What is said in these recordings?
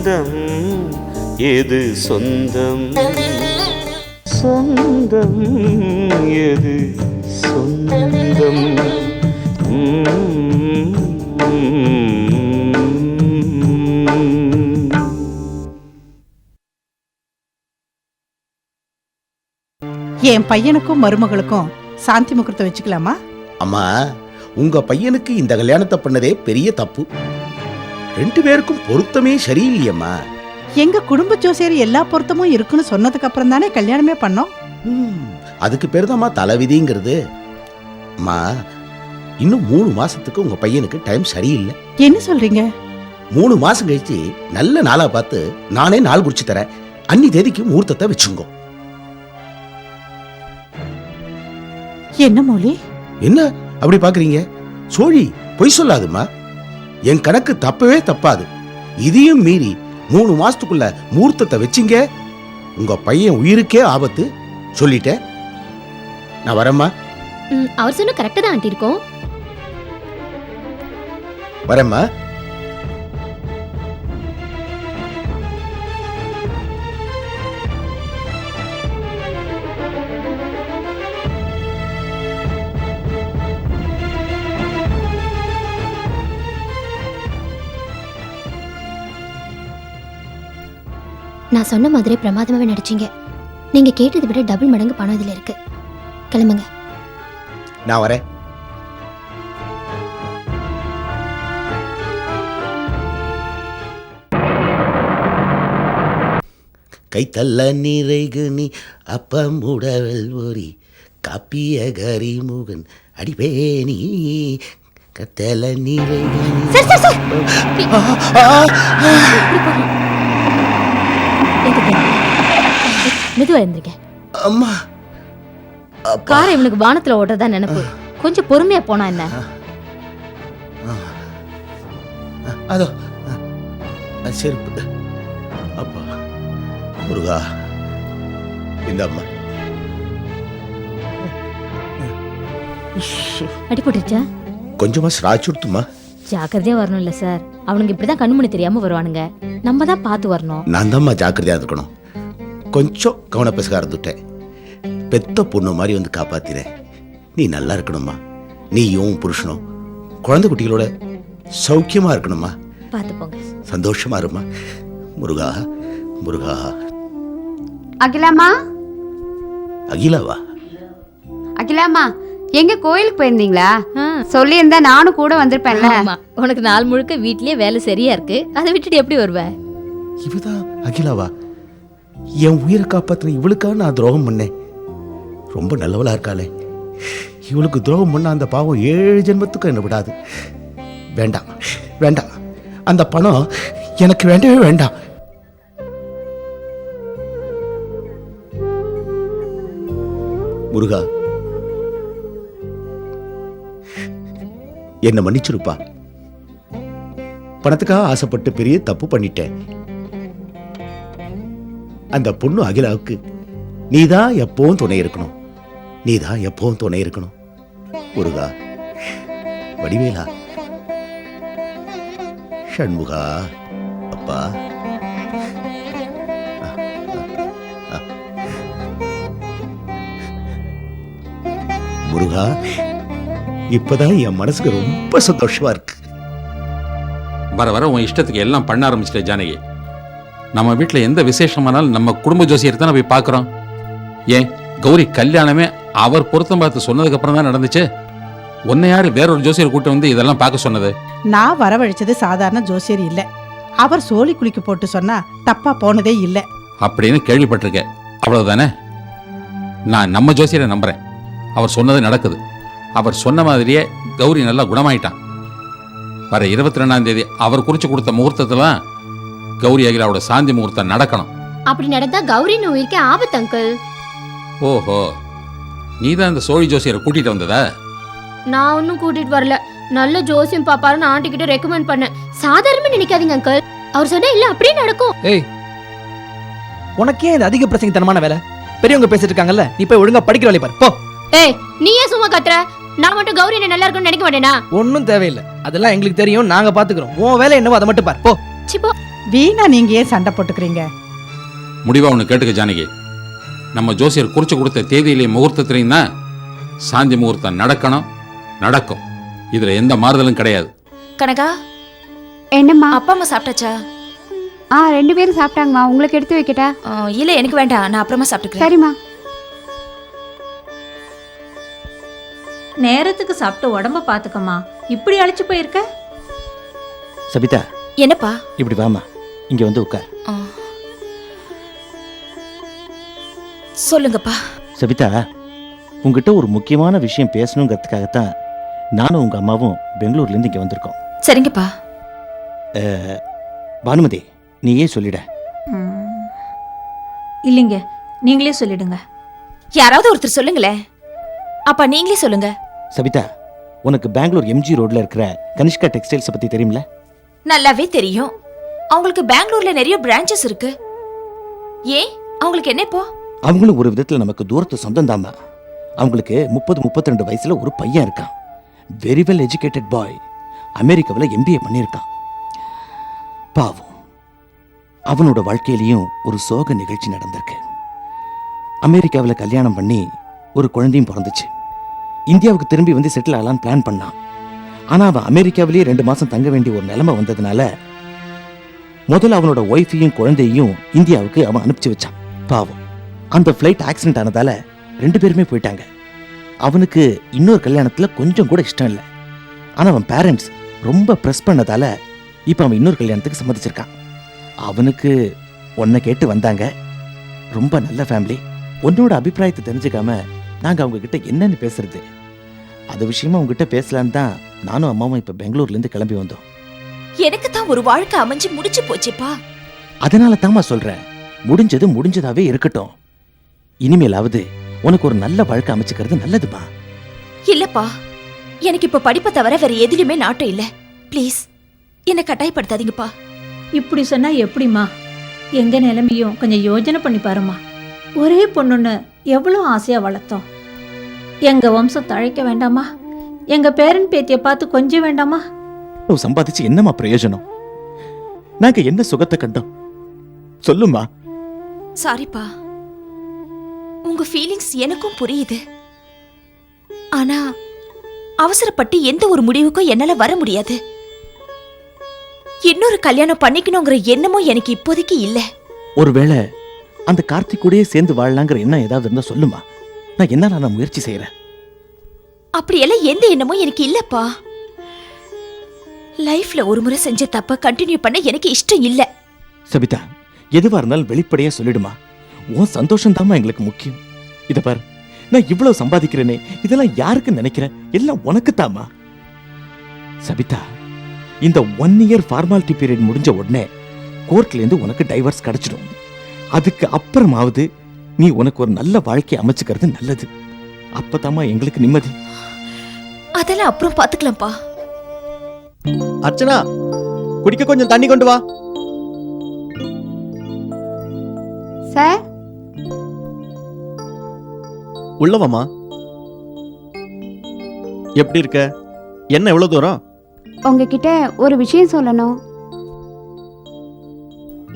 சொந்தம் எது சொந்தம்? சொந்தம் எது சொந்தம். என் பையனுக்கும் மருமகளுக்கும் சாந்தி முகூர்த்தம் வச்சுக்கலாமா? அம்மா உங்க பையனுக்கு இந்த கல்யாணத்தை பண்ணதே பெரிய தப்பு. ரெண்டு பேருக்கும் பொருத்தமே சரியில்லையம்மா. எங்க குடும்ப ஜோசியர் எல்லா பொருத்தமும் இருக்குன்னு சொன்னதுக்கு அப்புறம் தானே கல்யாணமே பண்ணோம்? அதுக்கு பேர் தான்மா தலைவிதிங்கிறது. அம்மா இன்னும் மூணு மாசத்துக்கு உங்க பையனுக்கு டைம் சரியில்லை. என்ன சொல்றீங்க? மூணு மாசம் கழிச்சு நல்ல நாளா பார்த்து நானே நாள் குறிச்சு தரேன். அன்னி தேதிக்கு முகூர்த்தத்தை வச்சுங்கோ. என்ன மொழி? என்ன அப்படி பாக்குறீங்க சோழி பொய் சொல்லாதும்மா. என் கணக்கு தப்பவே தப்பாது. இதையும் மீறி மூணு மாசத்துக்குள்ள முகூர்த்தத்தை வச்சிங்க. உங்க பையன் உயிருக்கே ஆபத்து. சொல்லிட்டேன். நான் வரேம்மா. அவர் சொன்ன கரெக்டா தான் ஆண்டி இருக்கும். வரேம்மா. சொன்ன மாதிரி பிரமாதமாவே நடிச்சீங்க. நீங்க கேட்டதை விட டபுள் மடங்கு பணம் இதுல இருக்கு. கிளம்புங்க. நான் வரேன். கைத்தல்ல நிறைகுனி அப்பமுடவல் ஒரி காப்பிய கரிமுகன் அடிபேணி கத்தல நிறைகுனி சார் சார் சார் மெதுவா இருந்திருக்க அம்மா. காரை இவனுக்கு வானத்துல ஓட்டுறதா நினைப்பு. கொஞ்சம் பொறுமையா போனா என்ன? அதோ செருப்பு. அப்பா முருகா இந்த அம்மா. அடி போட்டுச்சா கொஞ்சமா ஸ்ராச்சுடுத்துமா ஜாக்கிரதையா வரணும் இல்ல சார் அவனுக்கு இப்படிதான் கண்மணி தெரியாம வருவானுங்க. நம்ம தான் பார்த்து வரணும். நான் தான்மா ஜாக்கிரதையா இருக்கணும். கொஞ்சம் கவனப்பெசகா இருந்துட்டேன். பெத்த பொண்ணு மாதிரி வந்து காப்பாத்தினேன். நீ நல்லா இருக்கணும்மா. நீயும் புருஷனும் குழந்தை குட்டிகளோட சௌக்கியமா இருக்கணும்மா. சந்தோஷமா இருமா முருகா முருகா. அகிலாமா அகிலாவா? அகிலாமா எங்க கோயிலுக்கு போயிருந்தீங்களா. சொல்லியிருந்தா நானும் கூட வந்திருப்பேன்ல. உனக்கு நாள் முழுக்க வீட்லயே வேலை சரியா இருக்கு. அதை விட்டுட்டு எப்படி வருவ? இவதான் அகிலாவா? என் உயிரை காப்பாற்றின இவளுக்காக நான் துரோகம் பண்ணேன். ரொம்ப நல்லவளா இருக்காளே. இவளுக்கு துரோகம் பண்ண அந்த பாவம் ஏழு ஜென்மத்துக்கும் என்ன விடாது. வேண்டாம் வேண்டாம். அந்த பணம் எனக்கு வேண்டவே வேண்டாம். முருகா. என்ன மன்னிச்சிருப்பா. பணத்துக்காக ஆசைப்பட்டு பெரிய தப்பு பண்ணிட்டேன். அந்த பொண்ணு அகிலாவுக்கு நீதான் எப்பவும் துணை இருக்கணும். நீதான் எப்பவும் துணை இருக்கணும். முருகா வடிவேலா ஷண்முகா அப்பா. முருகா இப்பதான் என் மனசுக்கு ரொம்ப சந்தோஷமா இருக்கு. வர வர உன் இஷ்டத்துக்கு எல்லாம் பண்ண ஆரம்பிச்சிட்டேன் ஜானகி. நம்ம வீட்டில் எந்த விசேஷமானாலும் நம்ம குடும்ப ஜோசியர் தானே போய் பார்க்குறோம். ஏன் கௌரி கல்யாணமே அவர் பொருத்தம் பார்த்து சொன்னதுக்கு அப்புறம் தான் நடந்துச்சு? உன்னை யார் வேறொரு ஜோசியர் கூட்டு வந்து இதெல்லாம் பார்க்க சொன்னது? நான் வரவழைச்சது சாதாரண ஜோசியர் இல்ல. அவர் சோழி குளிக்கு போட்டு சொன்னா தப்பா போனதே இல்ல. அப்படின்னு கேள்விப்பட்டிருக்கேன். அவ்வளவுதானே? நான் நம்ம ஜோசியரை நம்புறேன். அவர் சொன்னது நடக்குது. அவர் சொன்ன மாதிரியே கௌரி நல்லா குணமாயிட்டான். வர இருபத்தி ரெண்டாம் தேதி அவர் குறிச்சு கொடுத்த முகூர்த்தத்துல தான் கௌரி அகிலாவோட சாந்தி முகூர்த்தம் நடக்கணும். அப்படி நடந்தா கௌரின் உயிருக்கு ஆபத்து அங்கிள். ஓஹோ. நீ தான் இந்த சோழி ஜோசியரை கூட்டிட்டு வந்ததா? நான் ஒன்னும் கூட்டிட்டு வரல. நல்ல ஜோசியம் பாப்பாருன்னு ஆண்டி கிட்ட ரெக்கமெண்ட் பண்ணேன். சாதாரணமா நினைக்காதீங்க அங்கிள். அவர் சொன்னா இல்ல அப்படியே நடக்கும். ஏய் உனக்கே இது அதிக பிரசங்கத்தனமான வேலை? பெரியவங்க பேசிட்டு இருக்காங்கல்ல நீ போய் ஒழுங்கா படிக்கிற வேலையை பாரு. போ. ஏய் நீ ஏன் சும்மா கத்துற? நான் மட்டும் கௌரி என்ன நல்லா இருக்கும்னு நினைக்க மாட்டேனா? ஒன்றும் தேவையில்லை. அதெல்லாம் எங்களுக்கு தெரியும் நாங்க பாத்துக்கிறோம். உன் வேலை என்னவோ அதை மட்டும் பாரு. போ. சி போ. வீணா நீங்க ஏன் சண்டை போட்டுக்கிறீங்க? முடிவா ஒன்று கேட்டுக்க ஜானகி. நம்ம ஜோசியர் குறிச்சு கொடுத்த தேதியிலையும் முகூர்த்தத்திலையும் தான் சாந்தி முகூர்த்தம் நடக்கணும் நடக்கும். இதுல எந்த மாறுதலும் கிடையாது. கனகா என்னம்மா? அப்பா அம்மா சாப்பிட்டாச்சா? ஆ ரெண்டு பேரும் சாப்பிட்டாங்கம்மா. உங்களுக்கு எடுத்து வைக்கட்டா? ஆ, இல்ல எனக்கு வேண்டாம். நான் அப்புறமா சாப்பிட்டுக்கிறேன். சரிம்மா. நேரத்துக்கு சாப்பிட்டு உடம்ப பாத்துக்கம்மா. இப்படி அழைச்சு போயிருக்க? சபிதா. என்னப்பா? இப்படி வாமா இங்க வந்து உட்கார். சொல்லுங்கப்பா. சபிதா உங்ககிட்ட ஒரு முக்கியமான விஷயம் பேசணுங்கிறதுக்காகத்தான் நானும் உங்க அம்மாவும் பெங்களூர்ல இருந்து இங்க வந்திருக்கோம். சரிங்கப்பா. பானுமதி நீயே சொல்லிட. ம். இல்லைங்க நீங்களே சொல்லிடுங்க. யாராவது ஒருத்தர் சொல்லுங்களேன். அப்பா நீங்களே சொல்லுங்க. சபிதா உனக்கு பெங்களூர் எம்ஜி ரோட்ல இருக்கிற கனிஷ்கா டெக்ஸ்டைல்ஸ் பத்தி தெரியும்ல? நல்லாவே தெரியும். அவங்களுக்கு பெங்களூர்ல நிறைய பிரான்ச்சஸ் இருக்கு. ஏன்? அவங்களுக்கு என்ன இப்போ? அவங்களும் ஒரு விதத்துல நமக்கு தூரத்து சொந்தம் அவங்களுக்கு முப்பது முப்பத்தி ரெண்டு வயசுல ஒரு பையன் இருக்கான். வெரி வெல் எஜுகேட்டட் பாய் அமெரிக்காவில் எம்பிஏ பண்ணியிருக்கான். பாவம். அவனோட வாழ்க்கையிலையும் ஒரு சோக நிகழ்ச்சி நடந்திருக்கு. அமெரிக்காவில் கல்யாணம் பண்ணி ஒரு குழந்தையும் பிறந்துச்சு. இந்தியாவுக்கு திரும்பி வந்து செட்டில் ஆகலான்னு பிளான் பண்ணான். ஆனால் அவன் அமெரிக்காவிலேயே ரெண்டு மாதம் தங்க வேண்டிய ஒரு நிலைமை வந்ததுனால முதல்ல அவனோட ஒய்ஃபையும் குழந்தையையும் இந்தியாவுக்கு அவன் அனுப்பிச்சு வச்சான். பாவம். அந்த ஃப்ளைட் ஆக்சிடென்ட் ஆனதால ரெண்டு பேருமே போயிட்டாங்க. அவனுக்கு இன்னொரு கல்யாணத்துல கொஞ்சம் கூட இஷ்டம் இல்லை. ஆனா அவன் பேரண்ட்ஸ் ரொம்ப ப்ரெஸ் பண்ணதால இப்போ அவன் இன்னொரு கல்யாணத்துக்கு சம்மதிச்சிருக்கான். அவனுக்கு உன்னை கேட்டு வந்தாங்க. ரொம்ப நல்ல ஃபேமிலி உன்னோட அபிப்பிராயத்தை தெரிஞ்சுக்காம நாங்க அவங்க கிட்ட என்னன்னு பேசுறது? அது விஷயமா உங்ககிட்ட பேசலான்னு தான் நானும் அம்மாவும் இப்ப பெங்களூர்ல இருந்து கிளம்பி வந்தோம். எனக்கு தான் ஒரு வாழ்க்கை அமைஞ்சு முடிச்சு போச்சுப்பா. அதனால தாம்மா சொல்றேன். முடிஞ்சது முடிஞ்சதாவே இருக்கட்டும். இனிமேலாவது உனக்கு ஒரு நல்ல வாழ்க்கை அமைச்சுக்கிறது நல்லதுமா? இல்லப்பா. எனக்கு இப்ப படிப்பை தவிர வேற எதிலுமே நாட்டம் இல்ல. ப்ளீஸ் என்ன கட்டாயப்படுத்தாதீங்கப்பா. இப்படி சொன்னா எப்படிம்மா? எங்க நிலைமையும் கொஞ்சம் யோசனை பண்ணி பாருமா ஒரே பொண்ணுன்னு எவ்வளோ ஆசையா வளர்த்தோம். எங்க வம்சம் தழைக்க வேண்டாமா? எங்க பேரன் பேத்திய பார்த்து கொஞ்சம் வேண்டாமா? சம்பாதிச்சு என்னம்மா பிரயோஜனம்? நாங்க என்ன சுகத்தை கண்டோம்? சொல்லுமா சாரிப்பா. உங்க ஃபீலிங்ஸ் எனக்கும் புரியுது. ஆனா அவசரப்பட்டு எந்த ஒரு முடிவுக்கும் என்னால வர முடியாது. இன்னொரு கல்யாணம் பண்ணிக்கணுங்கிற எண்ணமும் எனக்கு இப்போதைக்கு இல்ல. ஒருவேளை அந்த கார்த்திக் கூடயே சேர்ந்து வாழலாங்கிற எண்ணம் ஏதாவது இருந்தா சொல்லுமா நான் என்ன நான் முயற்சி செய்யறேன் அப்படியெல்லாம் எந்த எண்ணமும் எனக்கு இல்லப்பா. லைஃப்ல ஒரு முறை செஞ்ச தப்ப கண்டினியூ பண்ண எனக்கு இஷ்டம் இல்ல. சபிதா எதுவா இருந்தாலும் வெளிப்படையா சொல்லிடுமா? உன் சந்தோஷம் எங்களுக்கு முக்கியம். இத பாரு நான் இவ்வளவு சம்பாதிக்கிறேனே இதெல்லாம் யாருக்கு நினைக்கிறேன்? எல்லாம் உனக்கு தாமா சபிதா இந்த ஒன் இயர் ஃபார்மாலிட்டி பீரியட் முடிஞ்ச உடனே கோர்ட்ல இருந்து உனக்கு டைவர்ஸ் கிடைச்சிடும். அதுக்கு அப்புறமாவது நீ உனக்கு ஒரு நல்ல வாழ்க்கை அமைச்சுக்கிறது நல்லது. அப்பதாம்மா எங்களுக்கு நிம்மதி. அதெல்லாம் அப்புறம் பாத்துக்கலாம்ப்பா. அர்ச்சனா குடிக்க கொஞ்சம் தண்ணி கொண்டு வா. சார்? உள்ளவாமா எப்படி இருக்க? என்ன எவ்வளவு தூரம்? உங்ககிட்ட ஒரு விஷயம் சொல்லணும்.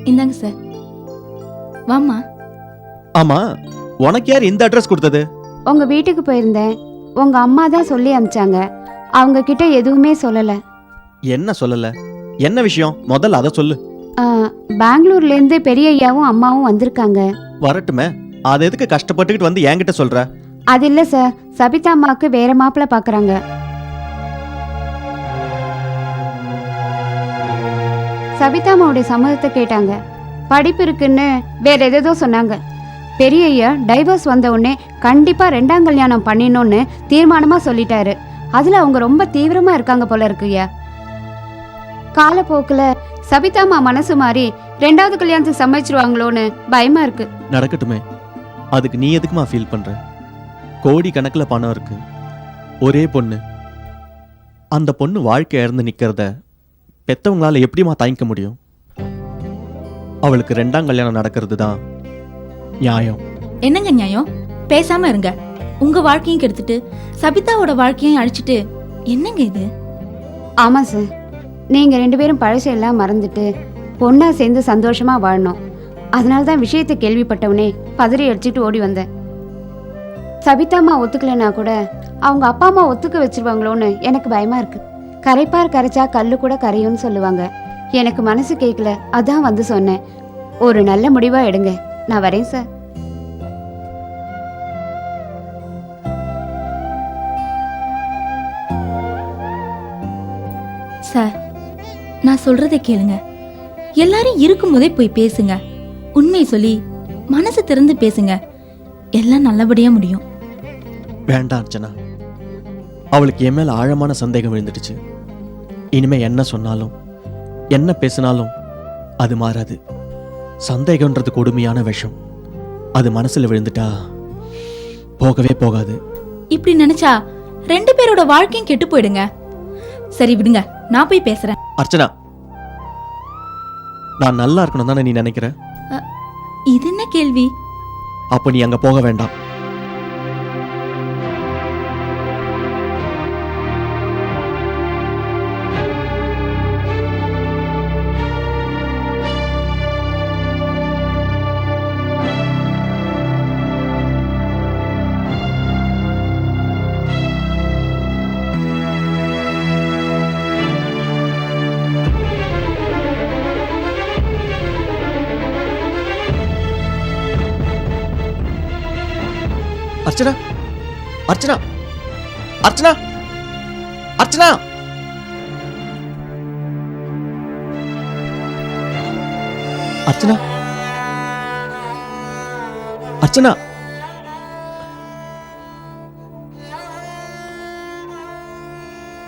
இந்தாங்க சார். வாம்மா. ஆமா உனக்கு யார் இந்த அட்ரஸ் கொடுத்தது? உங்க வீட்டுக்கு போயிருந்தேன். உங்க அம்மா தான் சொல்லி அனுப்பிச்சாங்க. அவங்க கிட்ட எதுவுமே சொல்லல. என்ன சொல்லல? என்ன விஷயம்? முதல்ல அதை சொல்லு. பெங்களூர்ல இருந்து பெரிய ஐயாவும் அம்மாவும் வந்திருக்காங்க. வரட்டுமே. அதை எதுக்கு கஷ்டப்பட்டுக்கிட்டு வந்து என்கிட்ட சொல்ற? அது இல்ல சார். சபிதா அம்மாவுக்கு வேற மாப்பிள்ள பாக்குறாங்க. சபிதா அம்மாவுடைய சம்மதத்தை கேட்டாங்க. படிப்பு இருக்குன்னு வேற எதேதோ சொன்னாங்க. பெரிய ஐயா டைவர்ஸ் வந்த உடனே கண்டிப்பா ரெண்டாம் கல்யாணம் பண்ணிடணும்னு தீர்மானமா சொல்லிட்டாரு. அதுல அவங்க ரொம்ப தீவிரமா இருக்காங்க போல இருக்கு ஐயா. காலப்போக்குல சபிதா அம்மா மனசு மாறி ரெண்டாவது கல்யாணத்துக்கு சம்மதிச்சிருவாங்களோன்னு பயமா இருக்கு. நடக்கட்டுமே. அதுக்கு நீ எதுக்குமா ஃபீல் பண்ற? கோடி கணக்குல பணம் இருக்கு. ஒரே பொண்ணு. அந்த பொண்ணு வாழ்க்கை இறந்து நிக்கிறத பெத்தவங்களால எப்படிமா தாங்கிக்க முடியும்? அவளுக்கு ரெண்டாம் கல்யாணம் நடக்கிறது தான் நியாயம். என்னங்க நியாயம்? பேசாம இருங்க. உங்க வாழ்க்கையும் கெடுத்துட்டு சபிதாவோட வாழ்க்கையும் அழிச்சிட்டு என்னங்க இது? ஆமா சார். நீங்கள் ரெண்டு பேரும் பழசையெல்லாம் மறந்துட்டு பொண்ணா சேர்ந்து சந்தோஷமா வாழணும். அதனால தான் விஷயத்தை கேள்விப்பட்டவனே பதறி அடிச்சுட்டு ஓடி வந்தேன் சபிதாம்மா ஒத்துக்கலைன்னா கூட அவங்க அப்பா அம்மா ஒத்துக்க வச்சிருவாங்களோன்னு எனக்கு பயமா இருக்கு. கரைப்பார் கரைச்சா கல்லு கூட கரையும்னு சொல்லுவாங்க. எனக்கு மனசு கேட்கல அதான் வந்து சொன்னேன். ஒரு நல்ல முடிவா எடுங்க. நான் வரேன் சார். சார் நான் சொல்றதை கேளுங்க. எல்லாரும் இருக்கும்போதே போய் பேசுங்க. உண்மையை சொல்லி மனசு திறந்து பேசுங்க. எல்லாம் நல்லபடியா முடியும். வேண்டாம் அர்ச்சனா. அவளுக்கு என் மேல ஆழமான சந்தேகம் விழுந்துடுச்சு இனிமே என்ன சொன்னாலும் என்ன பேசினாலும் அது மாறாது. சந்தேகம்ன்றது கொடுமையான விஷம். அது மனசுல விழுந்துட்டா போகவே போகாது. இப்படி நினைச்சா ரெண்டு பேரோட வாழ்க்கையும் கெட்டு போயிடுங்க. சரி விடுங்க. நான் போய் பேசுறேன். அர்ச்சனா நான் நல்லா இருக்கணும் தானே நீ நினைக்கிற? இது என்ன கேள்வி? அப்ப நீ அங்க போக வேண்டாம். அர்ச்சனா? அர்ச்சனா? அர்ச்சனா? அர்ச்சனா? அர்ச்சனா? அர்ச்சனா?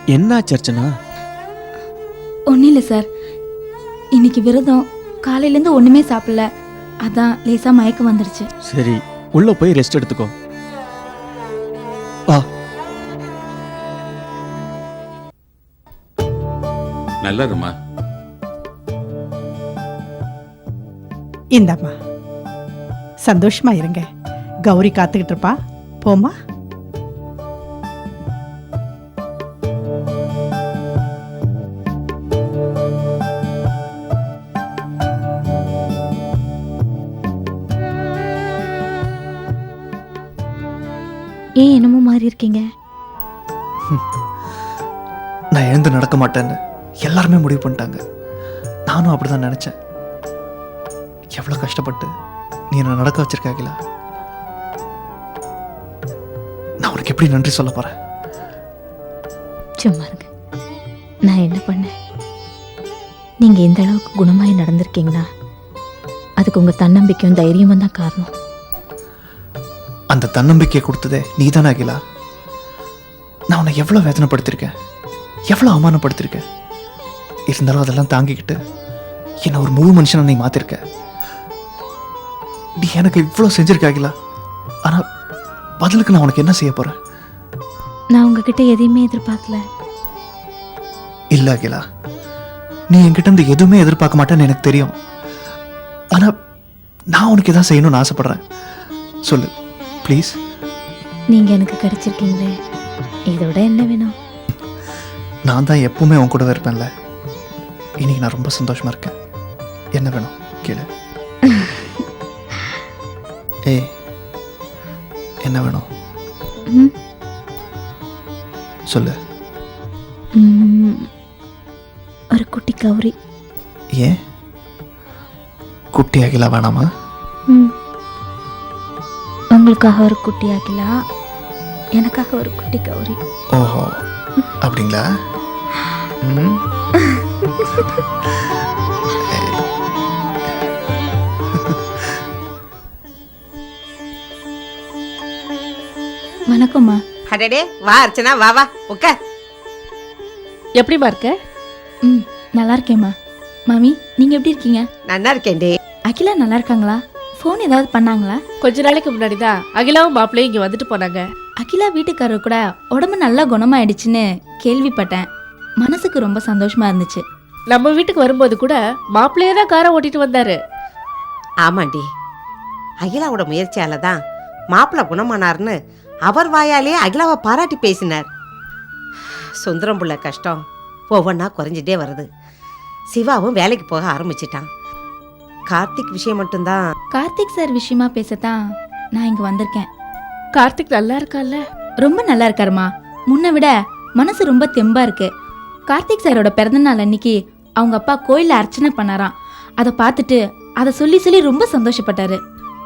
என்னாச்சு அர்ச்சனா? ஒன்றும் இல்லை சார். இன்னைக்கு விரதம். காலையிலேருந்து ஒன்றுமே சாப்பிடல. அதான் லேசா மயக்கம் வந்துருச்சு. சரி உள்ள போய் ரெஸ்ட் எடுத்துக்கோ. நல்லா இருமா இந்தாம்மா. சந்தோஷமா இருங்க. கௌரி காத்துக்கிட்டு இருப்பா போமா ஏன் என்னமோ மாறி இருக்கீங்க? நான் எழுந்து நடக்க மாட்டேன்னு. எல்லாருமே முடிவு பண்ணிட்டாங்க. நானும் அப்படிதான் நினைச்சேன். எவ்வளோ கஷ்டப்பட்டு நீ என்னை நடக்க வச்சிருக்க அகிலா நான் உனக்கு எப்படி நன்றி சொல்ல போறேன்? சும்மா இருங்க. நான் என்ன பண்ணேன்? நீங்க இந்த அளவுக்கு குணமாய் நடந்திருக்கீங்கன்னா அதுக்கு உங்க தன்னம்பிக்கையும் தைரியமும் தான் காரணம். அந்த தன்னம்பிக்கையை கொடுத்ததே நீ தானே அகிலா? நான் உன்னை எவ்வளோ வேதனைப்படுத்திருக்கேன்? எவ்வளோ அவமானப்படுத்திருக்கேன்? இருந்தாலும் அதெல்லாம் தாங்கிக்கிட்டு என்னை ஒரு முழு மனுஷனை நீ மாத்திருக்க. நீ எனக்கு இவ்வளோ செஞ்சிருக்க அகிலா ஆனால் பதிலுக்கு நான் உனக்கு என்ன செய்ய போறேன்? நான் உங்ககிட்ட எதையுமே எதிர்பார்க்கல. இல்ல அகிலா நீ என்கிட்ட இருந்து எதுவுமே எதிர்பார்க்க மாட்டேன்னு எனக்கு தெரியும். ஆனா நான் உனக்கு எதாவது செய்யணும்னு ஆசைப்படுறேன். சொல்லு ப்ளீஸ் நீங்க எனக்கு கிடைச்சிருக்கீங்களே. இதோட என்ன வேணும்? நான் தான் எப்பவுமே உன் கூடவே இருப்பேன்ல. இன்னைக்கு நான் ரொம்ப சந்தோஷமா இருக்கேன். என்ன வேணும்? கேளு. ஏய் என்ன வேணும்? சொல்லு. ஒரு குட்டி கௌரி. ஏன்? குட்டி அகிலா வேணாமா. உங்களுக்காக ஒரு குட்டி ஆகிலா எனக்காக ஒரு குட்டி கௌரி. ஓஹோ அப்படிங்களா? ம். வணக்கம்மா. அடடே வா அர்ச்சனா வா வா உட்கார். எப்படிமா இருக்க? ம் நல்லா இருக்கேம்மா. மாமி நீங்க எப்படி இருக்கீங்க? நல்லா இருக்கேன்டே அகிலா நல்லா இருக்காங்களா? ஃபோன் ஏதாவது பண்ணாங்களா? கொஞ்ச நாளைக்கு முன்னாடி தான் அகிலாவும் மாப்பிள்ளையும் இங்க வந்துட்டு போனாங்க. அகிலா வீட்டுக்காரர் கூட உடம்பு நல்லா குணமாயிடுச்சுன்னு கேள்விப்பட்டேன். மனசுக்கு ரொம்ப சந்தோஷமா இருந்துச்சு. நம்ம வீட்டுக்கு வரும்போது கூட மாப்பிள்ளையே தான் காரை ஓட்டிட்டு வந்தாரு. ஆமாண்டி. அகிலாவோட முயற்சியால தான் மாப்பிள்ளை குணமானார்னு அவர் வாயாலே அகிலாவை பாராட்டி பேசினார். சுந்தரம் புள்ள கஷ்டம் ஒவ்வொன்றா குறைஞ்சிட்டே வருது. சிவாவும் வேலைக்கு போக ஆரம்பிச்சிட்டான். கார்த்திக் விஷயம் மட்டும்தான். கார்த்திக் சார் விஷயமா பேசத்தான் நான் இங்க வந்திருக்கேன். கார்த்திக் நல்லா இருக்கான்ல ரொம்ப நல்லா இருக்காருமா. முன்ன விட மனசு ரொம்ப தெம்பா இருக்கு. கார்த்திக் சாரோட பிறந்தநாள் அன்னைக்கு அவங்க அப்பா கோயில்ல அர்ச்சனை பண்ணாராம். அதை பார்த்துட்டு அதை சொல்லி சொல்லி ரொம்ப சந்தோஷப்பட்டாரு.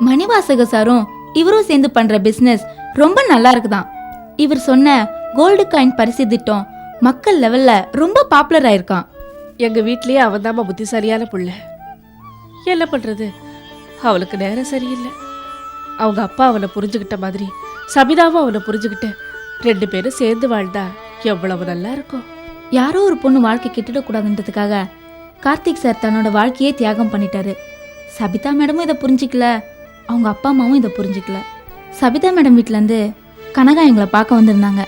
மணிவாசக சாரும் இவரும் சேர்ந்து பண்ற பிசினஸ் ரொம்ப நல்லா இருக்குதான் இவர் சொன்ன கோல்டு காயின் பரிசு திட்டம் மக்கள் லெவல்ல ரொம்ப பாப்புலர் ஆயிருக்கான் எங்க வீட்லயே அவன் தாம்மா புத்திசாலியான புள்ள. என்ன பண்றது? அவளுக்கு நேரம் சரியில்லை. அவங்க அப்பா அவனை புரிஞ்சுக்கிட்ட மாதிரி சபிதாவும் அவனை புரிஞ்சுக்கிட்டு ரெண்டு பேரும் சேர்ந்து வாழ்ந்தா எவ்வளவு நல்லா இருக்கும். யாரோ ஒரு பொண்ணு வாழ்க்கை கெட்டுடக்கூடாதுன்றதுக்காக கார்த்திக் சார் தன்னோட வாழ்க்கையே தியாகம் பண்ணிட்டாரு. சபிதா மேடமும் இதை புரிஞ்சிக்கல. அவங்க அப்பா அம்மாவும் இதை புரிஞ்சிக்கல. சபிதா மேடம் வீட்டிலேருந்து கனகா எங்களை பார்க்க வந்திருந்தாங்க.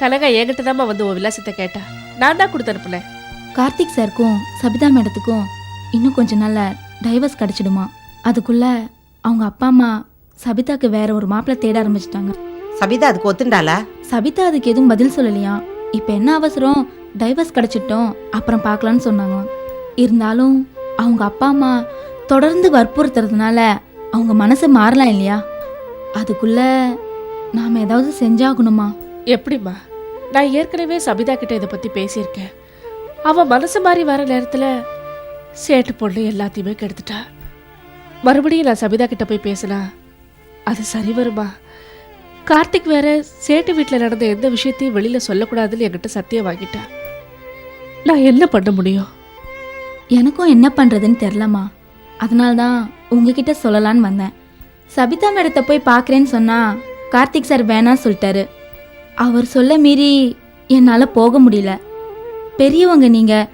கனகா என்கிட்ட தாம்மா வந்து உன் விலாசத்தை கேட்டா. நான் தான் கொடுத்து அனுப்புனேன். கார்த்திக் சாருக்கும் சபிதா மேடத்துக்கும் இன்னும் கொஞ்ச நாள்ல டைவர்ஸ் கிடைச்சிடுமா. அதுக்குள்ள அவங்க அப்பா அம்மா சபிதாக்கு வேற ஒரு மாப்பிள்ளை தேட ஆரம்பிச்சிட்டாங்க. சபிதா அதுக்கு ஒத்துண்டாளா? சபிதா அதுக்கு எதுவும் பதில் சொல்லலையா? இப்போ என்ன அவசரம்? டைவர்ஸ் கிடச்சிட்டோம். அப்புறம் பார்க்கலான்னு சொன்னாங்களாம். இருந்தாலும் அவங்க அப்பா அம்மா தொடர்ந்து வற்புறுத்துறதுனால அவங்க மனசு மாறலாம் இல்லையா? அதுக்குள்ள நாம் ஏதாவது செஞ்சாகணுமா? எப்படிம்மா? நான் ஏற்கனவே சபிதா கிட்ட இதை பற்றி பேசியிருக்கேன். அவன் மனசு மாதிரி வர நேரத்தில் சேட்டு பொண்ணு எல்லாத்தையுமே கெடுத்துட்டா. மறுபடியும் நான் சபிதா கிட்ட போய் பேசினா அது சரி வருமா? கார்த்திக் வேற சேட்டு வீட்டில் நடந்த எந்த விஷயத்தையும் வெளியில் சொல்லக்கூடாதுன்னு என்கிட்ட சத்தியம் வாங்கிட்டா நான் என்ன பண்ண முடியும்? எனக்கும் என்ன பண்ணுறதுன்னு தெரிலம்மா. அதனால தான் உங்ககிட்ட சொல்லலான்னு வந்தேன். சபிதா மேடத்தை போய் பார்க்குறேன்னு சொன்னால் கார்த்திக் சார் வேணாம் சொல்லிட்டாரு. அவர் சொல்ல மீறி என்னால் போக முடியல. பெரியவங்க நீங்கள்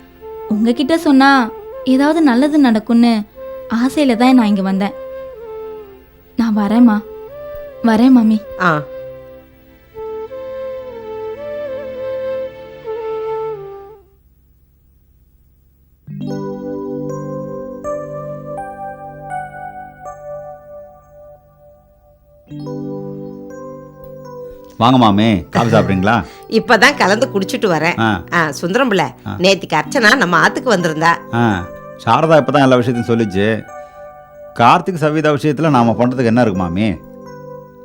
உங்ககிட்ட சொன்னால் ஏதாவது நல்லது நடக்கும்னு ஆசையில் தான் நான் இங்கே வந்தேன். நான் வரேம்மா. வரேன் மாமி ஆ. வாங்க மாமே. காஃபி சாப்பிட்றீங்களா? இப்பதான் கலந்து குடிச்சிட்டு வரேன். ஆ. ஆ, சுந்தரம் பிள்ளை. நேத்திக்கு அர்ச்சனா நம்ம ஆத்துக்கு வந்திருந்தா. ஆ. சாரதா இப்போ தான் எல்லா விஷயத்தையும் சொல்லிச்சு. கார்த்திக் சவிதா விஷயத்தில் நாம் பண்ணுறதுக்கு என்ன இருக்கு மாமி?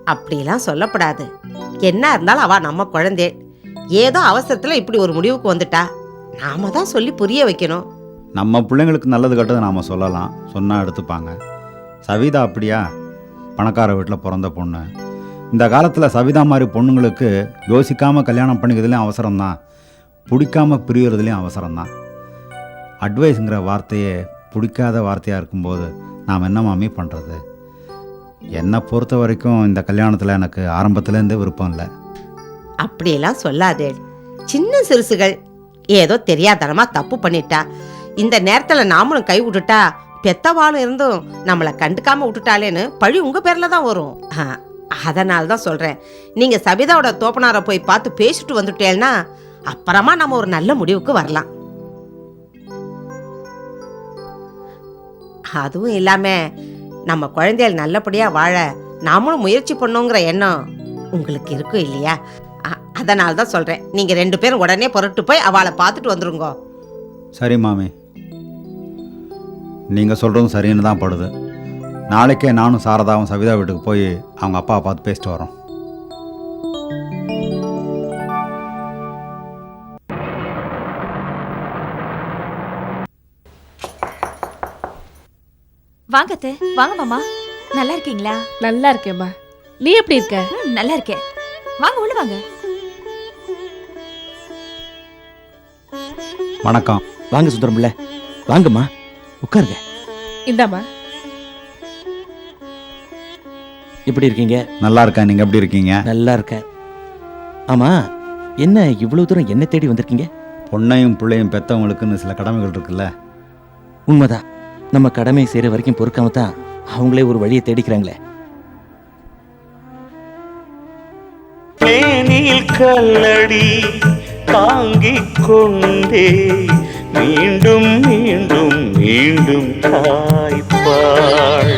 அப்படிலாம் சொல்லப்படாது. என்ன இருந்தாலும் அவ நம்ம குழந்தை. ஏதோ அவசரத்தில் இப்படி ஒரு முடிவுக்கு வந்துட்டா. நாம தான் சொல்லி புரிய வைக்கணும். நம்ம பிள்ளைங்களுக்கு நல்லது கெட்டது நாம் சொல்லலாம். சொன்னால் எடுத்துப்பாங்க. சவிதா அப்படியா? பணக்கார வீட்டில் பிறந்த பொண்ணு. இந்த காலத்தில் சவிதா மாதிரி பொண்ணுங்களுக்கு யோசிக்காமல் கல்யாணம் பண்ணிக்கிறதுலையும் அவசரம்தான். பிடிக்காம பிரியறதுலையும் அவசரம்தான். அட்வைஸுங்கிற வார்த்தையே பிடிக்காத வார்த்தையாக இருக்கும்போது நாம் என்ன மாமி பண்ணுறது என்னை பொறுத்த வரைக்கும் இந்த கல்யாணத்தில் எனக்கு ஆரம்பத்துலேருந்தே விருப்பம் இல்லை. அப்படியெல்லாம் சொல்லாதே. சின்ன சிறுசுகள் ஏதோ தெரியாதனமா தப்பு பண்ணிட்டா இந்த நேரத்தில் நாமளும் கை விட்டுட்டா பெத்தவாளும் இருந்தும் நம்மளை கண்டுக்காம விட்டுட்டாலேன்னு பழி உங்கள் பேரில் தான் வரும். அதனால தான் சொல்கிறேன் நீங்கள் சபிதாவோட தோப்பனாரை போய் பார்த்து பேசிட்டு வந்துட்டேன்னா அப்புறமா நம்ம ஒரு நல்ல முடிவுக்கு வரலாம். அதுவும் இல்லாமல் நம்ம குழந்தைகள் நல்லபடியா வாழ நாமளும் முயற்சி பண்ணோங்கிற எண்ணம் உங்களுக்கு இருக்கும் இல்லையா? அதனால தான் சொல்கிறேன் நீங்கள் ரெண்டு பேரும் உடனே புரட்டு போய் அவளை பார்த்துட்டு வந்துருங்க. சரி மாமி. நீங்கள் சொல்கிறதும் சரின்னு தான் படுது. நாளைக்கே நானும் சாரதாவும் சவிதா வீட்டுக்கு போய் அவங்க அப்பாவை பார்த்து பேசிட்டு வரோம் வாங்க அத்தை. வாங்க மாமா. நல்லா இருக்கீங்களா? நல்லா இருக்கேம்மா. நீ எப்படி இருக்க? ம், நல்லா இருக்கேன். வாங்க உள்ள வாங்க. வணக்கம். வாங்க சுந்தரம் பிள்ளை. வாங்கம்மா. உட்காருங்க. இந்தாம்மா. எப்படி இருக்கீங்க? நல்லா இருக்கேன். நீங்கள் எப்படி இருக்கீங்க? நல்லா இருக்கேன். ஆமா என்ன இவ்வளவு தூரம் என்ன தேடி வந்திருக்கீங்க? பொண்ணையும் பிள்ளையும் பெற்றவங்களுக்குன்னு சில கடமைகள் இருக்குல்ல. உண்மைதான். நம்ம கடமை செய்கிற வரைக்கும் பொறுக்காம தான் அவங்களே ஒரு வழியை தேடிக்கிறாங்களே. மேனில் கல்லடி தாங்கிக் கொண்டே மீண்டும் மீண்டும் மீண்டும் தாய்ப்பாள்.